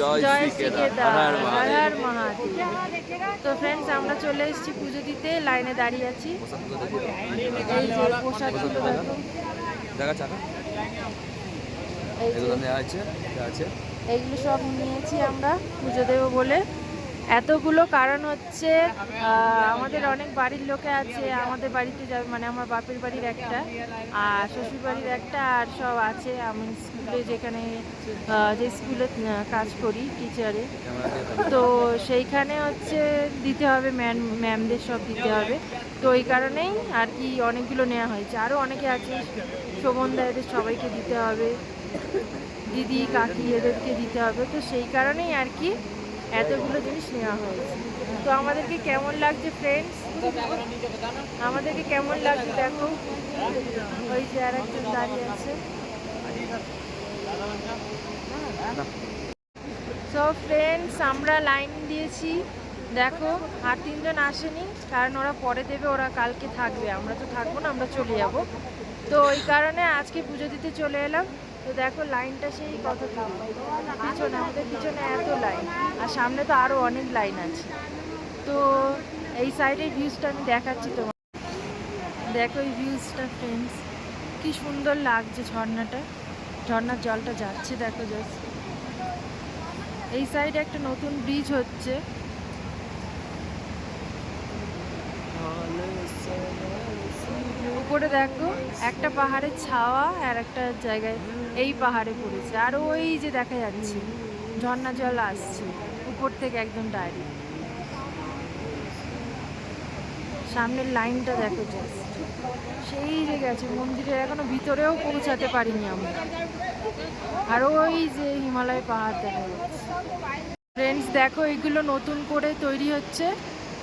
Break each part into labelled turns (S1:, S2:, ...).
S1: জয়
S2: তো ফ্রেন্ডস আমরা চলে এসেছি পুজো দিতে লাইনে দাঁড়িয়ে আছি। এই যে প্রসাদ দেখা।
S1: চাকা
S2: এইগুলো সব নিয়েছি আমরা পুজো দেবো বলে। এতগুলো কারণ হচ্ছে আমাদের অনেক বাড়ির লোকে আছে, আমাদের বাড়িতে যাবে মানে আমার বাপের বাড়ির একটা, আর শ্বশুর বাড়ির একটা, আর সব আছে। আমি স্কুলে যেখানে যে স্কুলে কাজ করি টিচারে। তো সেইখানে হচ্ছে দিতে হবে, ম্যাম, ম্যামদের সব দিতে হবে। তো এই কারণেই আর কি অনেকগুলো নেওয়া হয়েছে। আরও অনেকে আছে শোভনদা এদের সবাইকে দিতে হবে। দিদি, কাকি, এদেরকে দিতে হবে। তো সেই কারণেই আর কি এতগুলো জিনিস নেওয়া হয়েছে। তো আমাদেরকে কেমন লাগছে ফ্রেন্ডস আমাদেরকে কেমন লাগছে দেখো? ওই যে আর একজন দাঁড়িয়ে আছে। সো ফ্রেন্ডস আমরা লাইন দিয়েছি। দেখো, আর তিনজন আসেনি, কারণ ওরা পরে দেবে, ওরা কালকে থাকবে। আমরা তো থাকব না, আমরা চলে যাব। তো ওই কারণে আজকে পুজো দিতে চলে এলাম। তো দেখো লাইনটা সেই কত পিছনে, আমাদের পিছনে এত লাইন, আর সামনে তো আরও অনেক লাইন আছে। তো এই সাইডের ভিউজটা আমি দেখাচ্ছি তোমার। দেখো এই ভিউজটা ফ্রেন্ডস কি সুন্দর লাগছে ঝর্ণাটা। ঝর্ণার জলটা যাচ্ছে, দেখো জাস্ট এই সাইডে একটা নতুন ব্রিজ হচ্ছে। উপরে দেখো, একটা পাহাড়ের ছাওয়া আর একটা জায়গায় এই পাহাড়ে পড়েছে। আর ওই যে দেখা যাচ্ছে, ঝর্ণা জল আসছে, উপর থেকে একদম ডাইরেক্ট সামনের লাইনটা দেখো জাস্ট সেই যে গেছে মন্দিরের, এখনও ভিতরেও পৌঁছাতে পারিনি আমরা। আর ওই যে হিমালয় পাহাড় দেখা যাচ্ছে। ফ্রেন্ডস দেখো, এগুলো নতুন করে তৈরি হচ্ছে।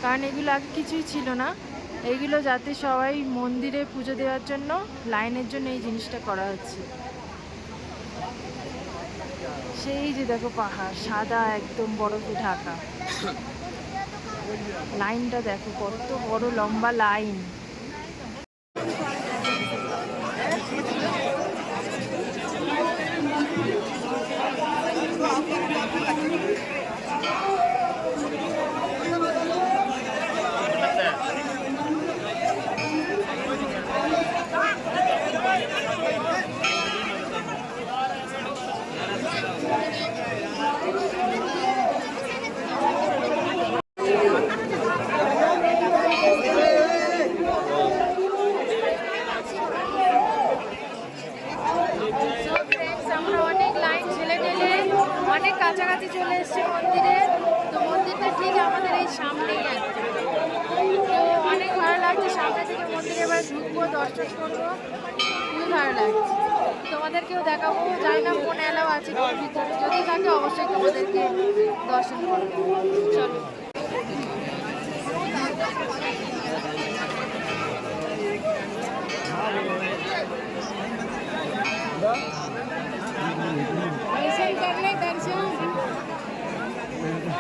S2: কারণ এগুলো আগে কিছুই ছিল না। এইগুলো যাতে সবাই মন্দিরে পুজো দেওয়ার জন্য লাইনের জন্য এই জিনিসটা করা হচ্ছে। সেই যে দেখো পাহাড়, সাদা একদম বরফে ঢাকা। লাইনটা দেখো কত বড় লম্বা লাইন।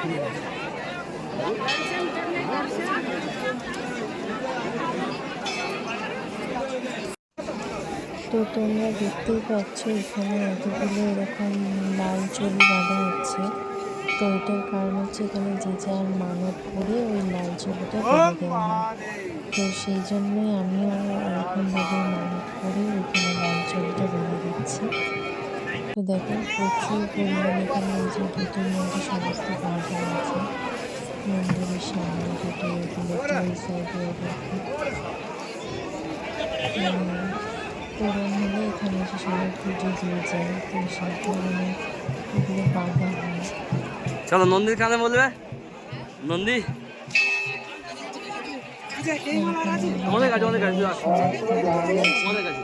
S2: তো
S3: তোমরা দেখতেই পাচ্ছ, এখানে এতগুলো এরকম লাল চুল বাঁধা হচ্ছে। তো এটার কারণ হচ্ছে এখানে যে যার মানত করে ওই লাল চুলটা বেঁধে দেওয়া হয়। তো সেই জন্যই আমিও এরকমভাবে মানত করে ওইখানে লাল চুলটা বেঁধে দিচ্ছি। তো দেখো প্রচুর পরিমাণে এখানে এই যে গেটের মধ্যে সমস্ত বাঁধা আছে। মন্দিরের সামনে দেখো পূরণ হলে এখানে এসে সবাই পুজো দিয়ে যায় তো সেই কারণে এগুলো বাঁধা হয়।
S1: চলো নন্দীর কানে বলবে? নন্দী? অনেক আছে অনেক আছে আসো। অনেক আছে।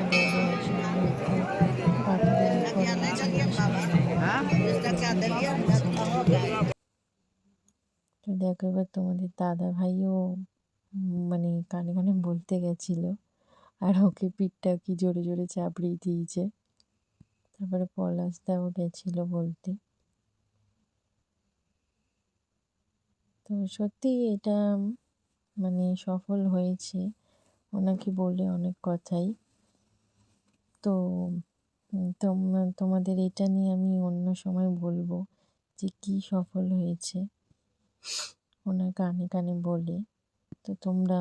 S3: তো দেখো, এবার তোমাদের দাদা ভাইও মানে কানে কানে বলতে গেছিল, আর ওকে পিঠটা কি জোরে জোরে চাপড়িয়ে দিয়েছে। তারপরে পলাশদাও গেছিল বলতে। তো সত্যি এটা মানে সফল হয়েছে। ওনাকে বলে অনেক কথাই। তো তোমরা তোমাদের এটা নিয়ে আমি অন্য সময় বলব যে কি সফল হয়েছে। ওনার কানে কানে বলে। তো তোমরা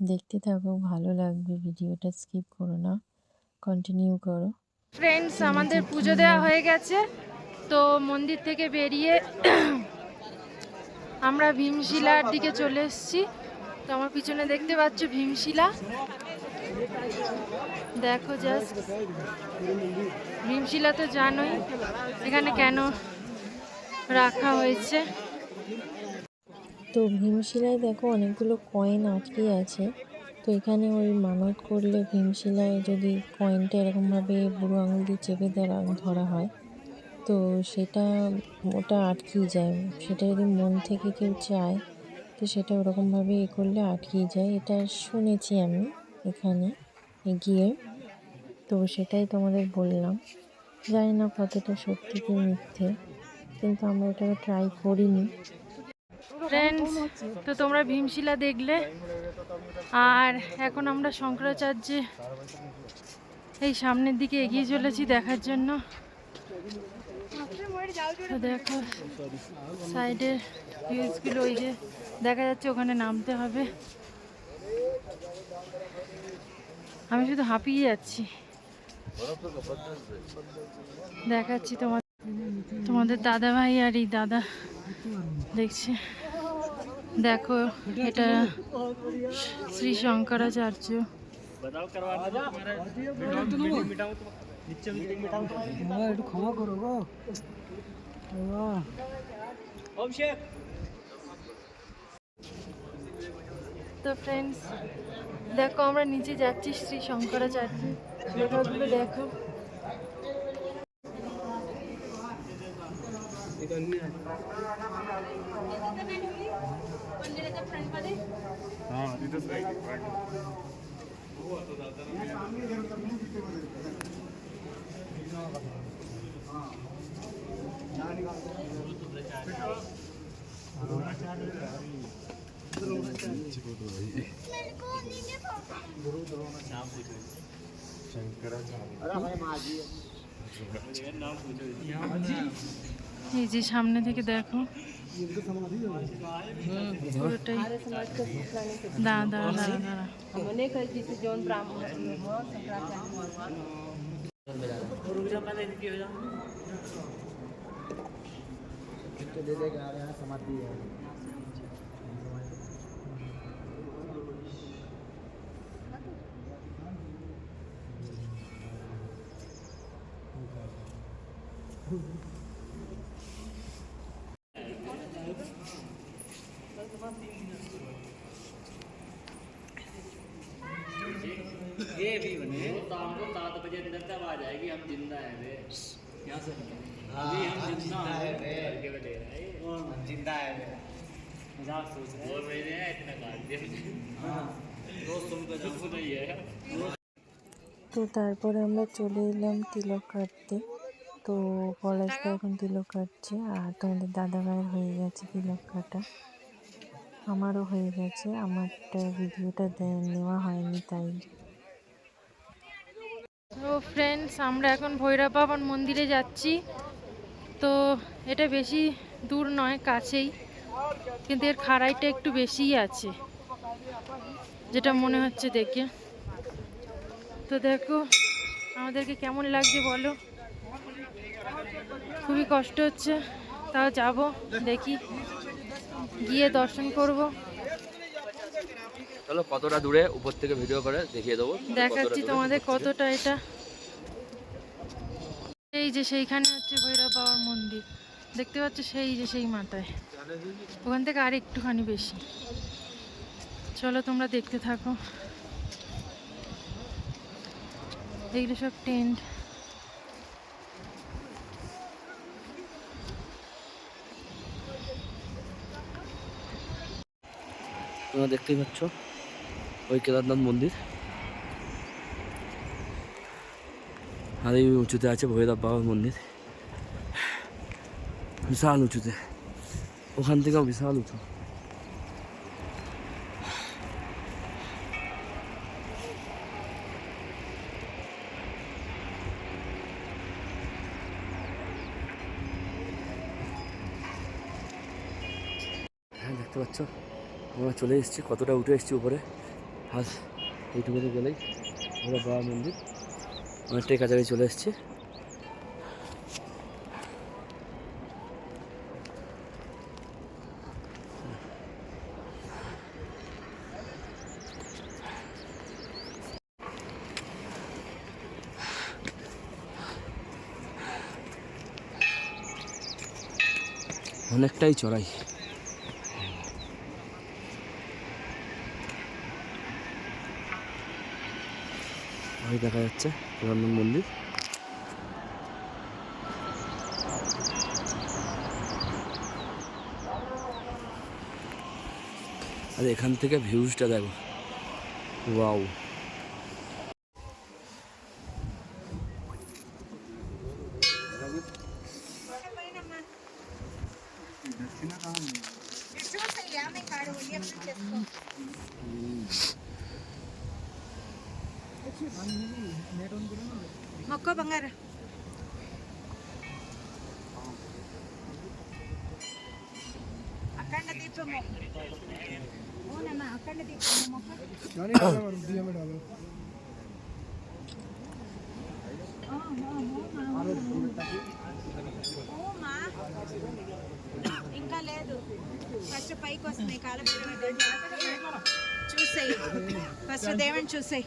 S3: দেখতে থাকো, ভালো লাগবে ভিডিওটা, স্কিপ করো না। কন্টিনিউ করো।
S2: ফ্রেন্ডস আমাদের পুজো দেওয়া হয়ে গেছে। তো মন্দির থেকে বেরিয়ে আমরা ভীমশিলার দিকে চলে এসেছি। তো আমার পিছনে দেখতে পাচ্ছ ভীমশিলা। দেখো জাস্ট ভীমশিলা তো জানোই, এখানে কেন রাখা হয়েছে?
S3: তো ভীমশিলায় দেখো অনেকগুলো কয়েন আটকে আছে। তো এখানে ওই মানত করলে ভীমশিলায় যদি কয়েনটা এরকমভাবে বুড়ো আঙুল দিয়ে চেপে ধরা ধরা হয়, তো সেটা, ওটা আটকেই যায়। সেটা যদি মন থেকে কেউ চায়, তো সেটা ওরকমভাবে এ করলে আটকেই যায়। এটা শুনেছি আমি। এখানে গিয়ে তো সেটাই তোমাদের বললাম। জানি না কতটা সত্যি কি মিথ্যে, কিন্তু আমরা এটাকে ট্রাই করিনি।
S2: ফ্রেন্ডস তো তোমরা ভীমশিলা দেখলে। আর এখন আমরা শঙ্করাচার্যে এই সামনের দিকে এগিয়ে চলেছি দেখার জন্য। তো দেখো সাইডের ভিউজগুলো ওই যে দেখা যাচ্ছে, ওখানে নামতে হবে। আমি শুধু হাঁপিয়ে যাচ্ছি। দেখাচ্ছি তোমার তোমাদের দাদা ভাই আর এই দাদা। দেখছে। দেখো, এটা শ্রী শঙ্করাচার্য। তো ফ্রেন্ডস দেখো আমরা নিচে যাচ্ছি শ্রী শঙ্করাচার্য। লেখাগুলো দেখো। এই যে সামনে থেকে দেখো পুরোটাই দাঁড়া দাঁড়া দাঁড়া দাঁড়া
S1: ये भी बने तो हमको सात बजे अंदर तक आ जाएगी हम जिंदा है वे यहाँ से जी हम जिंदा है वे करके बैठे हैं हम जिंदा है वे मजाक सोच रहे हैं और मैंने इतना काट दिया हाँ दोस्त तुमको कुछ नहीं है
S3: তো তারপরে আমরা চলে এলাম তিলক কাটতে তো পলাশদা এখন তিলক কাটছে আর তোমাদের দাদা ভাইয়ের হয়ে গেছে তিলক কাটা আমারও হয়ে গেছে আমারটা ভিডিওটা দে- নেওয়া হয়নি তাই
S2: তো ফ্রেন্ডস আমরা এখন ভৈরব বাবার মন্দিরে যাচ্ছি। তো এটা বেশি দূর নয়, কাছেই। কিন্তু এর খাড়াইটা একটু বেশিই আছে, যেটা মনে হচ্ছে দেখে। তো দেখো, আমাদেরকে কেমন লাগছে বলো? খুবই কষ্ট হচ্ছে। তাও যাব, দেখি। গিয়ে দর্শন করব।
S4: চলো কতটা দূরে উপর থেকে ভিডিও করে দেখিয়ে দেবো।
S2: দেখাচ্ছি তোমাদের কতটা এটা। এই যে সেইখানে হচ্ছে ভৈরব বাবার মন্দির। দেখতে পাচ্ছ সেই যে সেই মাথায়। ওখান থেকে আর একটুখানি বেশি। চলো তোমরা দেখতে থাকো। এগুলো সব টেন্ট।
S4: তোমরা দেখতেই পাচ্ছ? ওই কেদারনাথ মন্দির আর এই উঁচুতে আছে ভৈরব বাবার মন্দির বিশাল উঁচুতে ওখান থেকেও বিশাল উঁচু হ্যাঁ দেখতে পাচ্ছ আমরা চলে এসেছি কতটা উঠে এসেছি উপরে আজ এইটুকুতে গেলেই আমরা বাবা মন্দির। অনেকটাই কাছাকাছি চলে এসেছি। অনেকটাই চড়াই। ওই দেখা যাচ্ছে কেদারনাথ মন্দির। আর এখান থেকে ভিউজটা দেখো। ওয়াও।
S5: మొక్క బంగారు. అఖండ దీపము అవునమ్మా అఖండ దీపము మొక్క. ఇంకా లేదు. ఫస్ట్ పైకి వస్తున్నాయి కాలం చూసాయి. ఫస్ట్ దేవుని చూసాయి.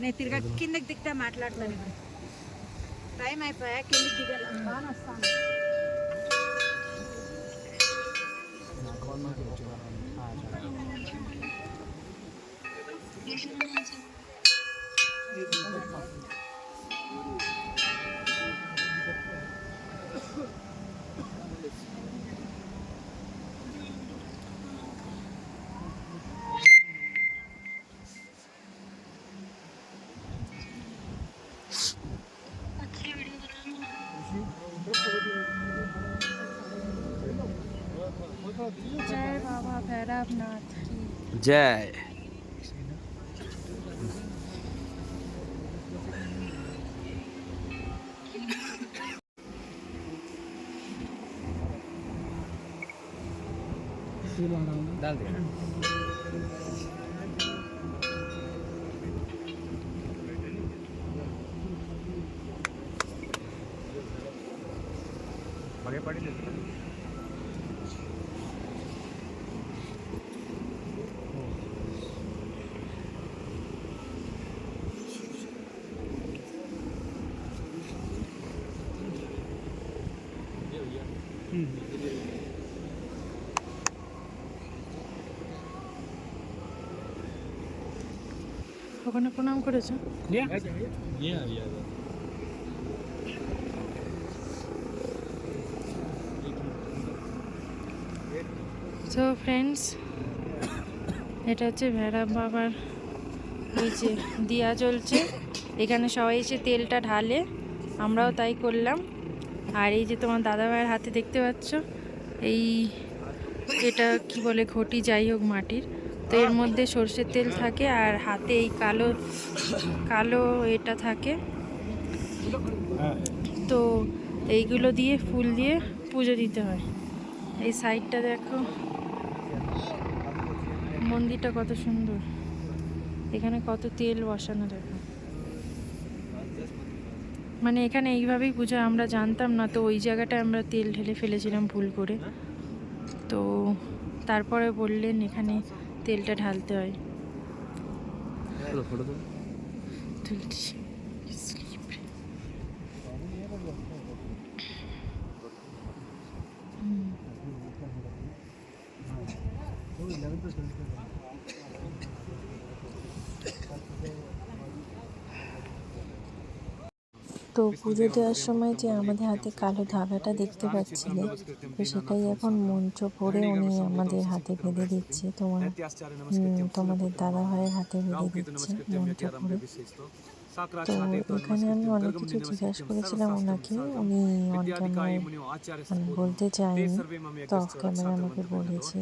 S5: నేను తిరగ కిందకి దిగుతా మాట్లాడతాను టైం అయిపోయా? కిందకి దిగాలి. బాగా వస్తాను.
S2: জয়
S1: डाल दिया बगे पड़ी
S2: ওখানে প্রণাম করেছ? সো ফ্রেন্ডস এটা হচ্ছে ভেড়া বাবার নিচে দিয়া চলছে এখানে সবাই এসে তেলটা ঢালে আমরাও তাই করলাম। আর এই যে তোমার দাদা ভাইয়ের হাতে দেখতে পাচ্ছ এই এটা কি বলে ঘটি যাই হোক মাটির। তো এর মধ্যে সর্ষের তেল থাকে আর হাতে এই কালো কালো এটা থাকে। তো এইগুলো দিয়ে, ফুল দিয়ে পুজো দিতে হয়। এই সাইডটা দেখো। মন্দিরটা কত সুন্দর। এখানে কত তেল বসানো দেখো। মানে এখানে এইভাবেই পুজো, আমরা জানতাম না। তো ওই জায়গাটায় আমরা তেল ঢেলে ফেলেছিলাম ভুল করে। তো তারপরে বললেন এখানে তেলটা ঢালতে হয়।
S4: চলো
S2: তুলছি
S3: তো পুজো দেওয়ার সময় যে আমাদের হাতে কালো ধাগাটা দেখতে পাচ্ছিলে, তো সেটাই এখন মন্ত্র পড়ে উনি আমাদের হাতে বেঁধে দিচ্ছে, তোমার তোমাদের দাদা ভাইয়ের হাতে বেঁধে দিচ্ছে মন্ত্র পড়ে তো এখানে আমি অনেক কিছু জিজ্ঞাসা করেছিলাম ওনাকে, উনি মানে বলতে চাইনি তো অফ ক্যামেরা আমাকে বলেছে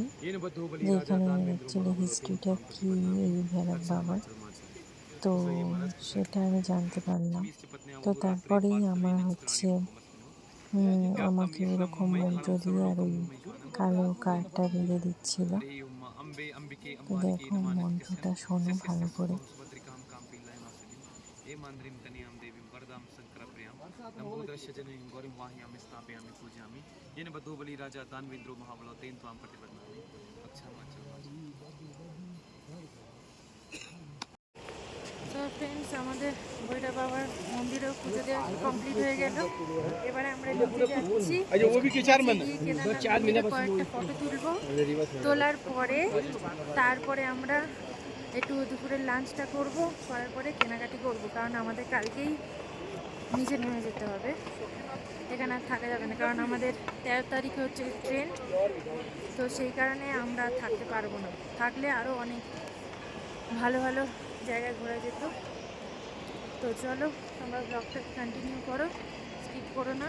S3: যে এখানে অ্যাকচুয়ালি হিস্ট্রিটা কী, এই ভেড়ার বাবার। তো সেটা আমি জানতে পারলাম। তো তারপরেই আমার হচ্ছে আমাকে এরকম মন্ত্র দিয়ে আর ওই কালো কাঠটা বেঁধে দিচ্ছিল তো দেখো মন্ত্রটা শোনো ভালো করে
S6: मांद्रीम तनियाम देवीम वरदाम संकरप्रयाम नमोद्रश्य जननीम गौरीम वाहियामि स्थापयामि पूजयामि येन बद्धो बलि राजा दानवेन्द्रो महाबलो तेन त्वां प्रतिपद्मामि
S2: अच्छा ফ্রেন্ডস আমাদের বৈরা বাবার মন্দিরেও পুজো দেওয়া কমপ্লিট হয়ে গেল। এবারে আমরা নিচে যাচ্ছি। কয়েকটা ফটো তুলবো। তোলার পরে তারপরে আমরা একটু দুপুরের লাঞ্চটা করব করার পরে কেনাকাটি করব কারণ আমাদের কালকেই নিচে নেমে যেতে হবে। এখানে আর থাকা যাবে না কারণ আমাদের তেরো তারিখে হচ্ছে ট্রেন তো সেই কারণে আমরা আর থাকতে পারব না। থাকলে আরও অনেক ভালো ভালো জায়গায় ঘোরা যেত। তো চলো তোমরা ব্লগটা কন্টিনিউ করো স্কিপ করো না।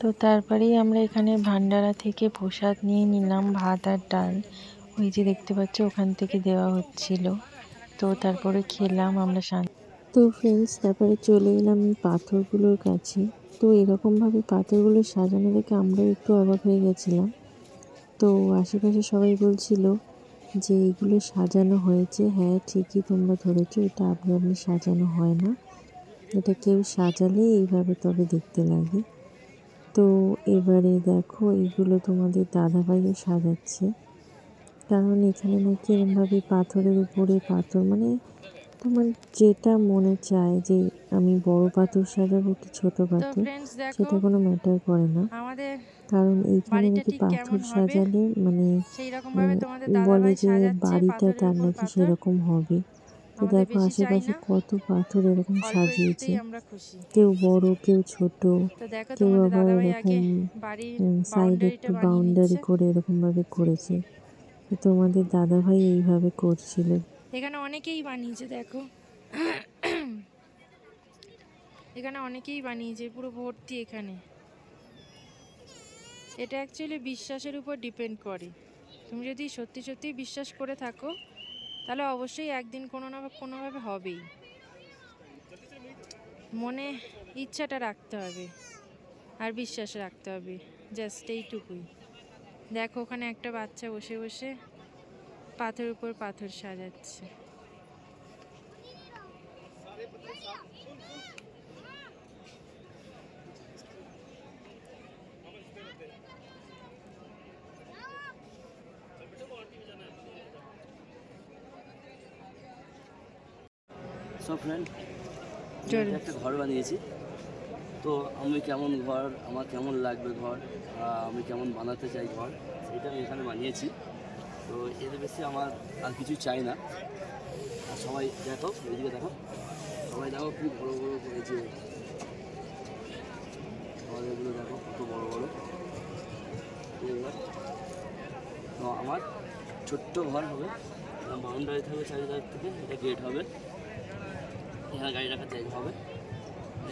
S3: তো তারপরেই আমরা এখানে ভান্ডারা থেকে প্রসাদ নিয়ে নিলাম ভাত আর ডাল। ওই যে দেখতে পাচ্ছ ওখান থেকে দেওয়া হচ্ছিল। তো তারপরে খেলাম আমরা শান্তি তো ফ্রেন্ডস তারপরে চলে এলাম এই পাথরগুলোর কাছে। তো এরকমভাবে পাথরগুলো সাজানো দেখে আমরাও একটু অবাক হয়ে গেছিলাম। তো আশেপাশে সবাই বলছিল যে এইগুলো সাজানো হয়েছে হ্যাঁ ঠিকই তোমরা ধরেছো, এটা আপনি আপনি সাজানো হয় না। এটা কেউ সাজালে এইভাবে তবে দেখতে লাগে। তো এবারে দেখো, এগুলো তোমাদের দাদাভাইও সাজাচ্ছে। কারণ এখানে নাকি এরমভাবে পাথরের উপরে পাথর মানে তোমার যেটা মনে চায় যে আমি বড় পাথর সাজাবো কি ছোট পাথর সেটা কোনো ম্যাটার করে না।
S2: আমাদের
S3: কারণ এইখানে
S2: বাড়িটা
S3: নাকি পাথর সাজালে মানে বলে যে বাড়িটা তার নাকি সেরকম হবে। তো দেখো আশেপাশে কত পাথর এরকম সাজিয়েছে। কেউ বড় কেউ ছোট কেউ আবার এরকম সাইডে একটু বাউন্ডারি করে এরকমভাবে করেছে। তোমাদের দাদাভাই এইভাবে করছিল।
S2: এখানে অনেকেই বানিয়েছে, দেখো। এখানে অনেকেই বানিয়েছে, পুরো ভর্তি এখানে। এটা অ্যাকচুয়ালি বিশ্বাসের উপর ডিপেন্ড করে। তুমি যদি সত্যি সত্যি বিশ্বাস করে থাকো, তাহলে অবশ্যই একদিন কোনো না কোনোভাবে হবেই। মনে ইচ্ছাটা রাখতে হবে আর বিশ্বাস রাখতে হবে জাস্ট এইটুকুই। দেখো, ওখানে একটা বাচ্চা বসে বসে পাথর উপর পাথর সাজাচ্ছে।
S4: ফ্রেন্ড একটা ঘর বানিয়েছি। তো আমি কেমন ঘর আমার কেমন লাগবে ঘর আমি কেমন বানাতে চাই ঘর সেটা আমি এখানে বানিয়েছি। তো এর বেশি আমার আর কিছু চাই না। আর সবাই দেখো, এদিকে দেখো। সবাই দেখো খুব বড় বড় করেছে এগুলো দেখো, কত বড় বড়। তো আমার ছোট্ট ঘর হবে। বাউন্ডারি থাকবে চারিধার থেকে, এটা গেট হবে। এখানে গাড়ি রাখার জায়গা হবে।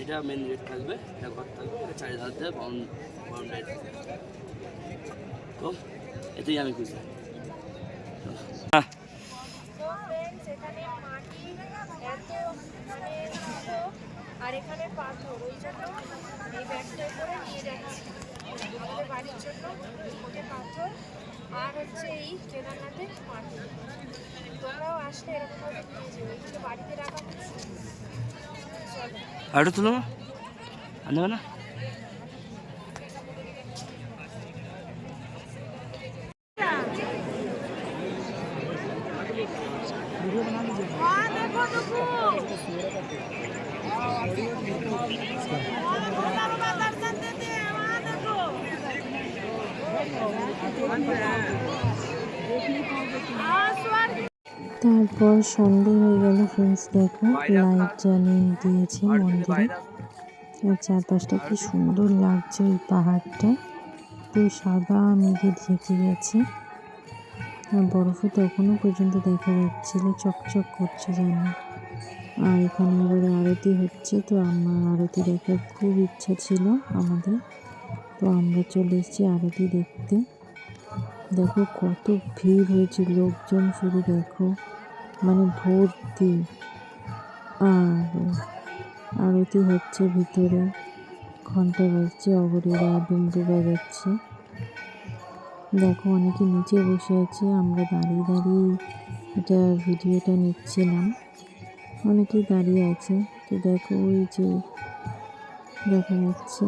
S4: এটা মেন গেট থাকবে, এটা ঘর থাকবে, এটা চারিধার দিয়ে বাউন্ডারি থাকবে। তো এতেই আমি খুশি
S2: তো ফ্রেন্ডস এখানে মাটি এত মানে ভালো আর এখানে পাথর ওই জন্য এই ব্যাগটা করে নিয়ে যাচ্ছি আমাদের বাড়ির জন্য ওকে পাথর আর হচ্ছে এই কেদারনাথের মাটি। তোমরাও আসলে এরকমভাবে নিয়ে যাবে বাড়িতে রাখা।
S4: আর তুলো আনবে না?
S3: তারপর সন্ধে হয়ে গেল ফ্রেন্ডস দেখো লাইট জ্বালিয়ে দিয়েছে মন্দিরে। আর চারপাশটা কি সুন্দর লাগছে ওই পাহাড়টা। পুরো সাদা মেঘে ঢেকে গেছে। আর বরফে তখনও পর্যন্ত দেখা যাচ্ছিল, চকচক করছে যেন। আর এখানে এবারে আরতি হচ্ছে, তো আমার আরতি দেখার খুব ইচ্ছা ছিল আমাদের। তো আমরা চলে এসেছি আরতি দেখতে। দেখো কত ভিড় হয়েছে, লোকজন শুধু দেখো। মানে ভর্তি। আর, আরতি হচ্ছে ভিতরে। ঘণ্টা বাজছে, অগরীরা ডুমরু বাজাচ্ছে। দেখো, অনেকে নিচে বসে আছে, আমরা দাঁড়িয়ে দাঁড়িয়ে এটা ভিডিওটা নিচ্ছিলাম। অনেকেই দাঁড়িয়ে আছে। তো দেখো, ওই যে দেখা যাচ্ছে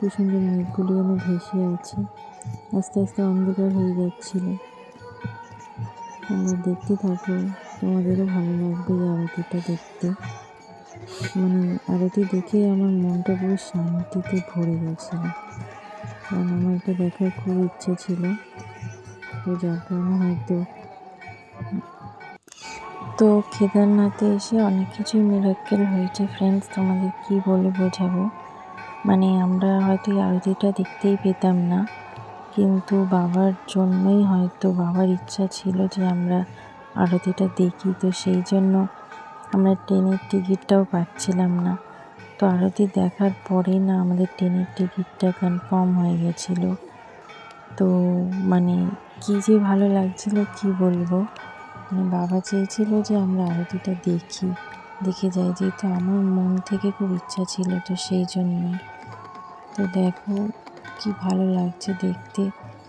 S3: কি সুন্দর মেঘগুলো যেন ভেসে আছে। আস্তে আস্তে অন্ধকার হয়ে যাচ্ছিল। তোমরা দেখতে থাকো। তোমাদেরও ভালো লাগবে এই আরতিটা দেখতে। মানে আরতি দেখে আমার মনটা পুরো শান্তিতে ভরে গেছিল কারণ আমার এটা দেখার খুব ইচ্ছে ছিল। তো যার কারণে হয়তো তো কেদারনাথে এসে অনেক কিছুই মিরাক্কেল হয়েছে। ফ্রেন্ডস তোমাদের কি বলে বোঝাবো? মানে আমরা হয়তো এই আরতিটা দেখতেই পেতাম না। কিন্তু বাবার জন্যই হয়তো বাবার ইচ্ছা ছিল যে আমরা আরতিটা দেখি। তো সেই জন্য আমরা ট্রেনের টিকিটটাও পাচ্ছিলাম না। তো আরতি দেখার পরেই না আমাদের ট্রেনের টিকিটটা কনফার্ম হয়ে গেছিল। তো মানে কী যে ভালো লাগছিল কি বলব? মানে বাবা চেয়েছিল যে আমরা আরতিটা দেখি, দেখে যাই। যেহেতু আমার মন থেকে খুব ইচ্ছা ছিল তো সেই জন্য তো দেখো কি ভালো লাগছে দেখতে।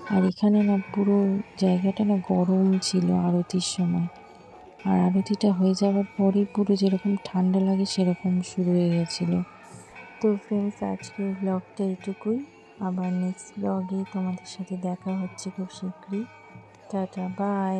S3: আর এখানে না পুরো জায়গাটা না গরম ছিল আরতির সময়। আর আরতিটা হয়ে যাওয়ার পরেই পুরো যেরকম ঠান্ডা লাগে সেরকম শুরু হয়ে গেছিল। তো ফ্রেন্ডস আজকের ব্লগটা এটুকুই আবার নেক্সট ব্লগে তোমাদের সাথে দেখা হচ্ছে খুব শীঘ্রই। Tata bye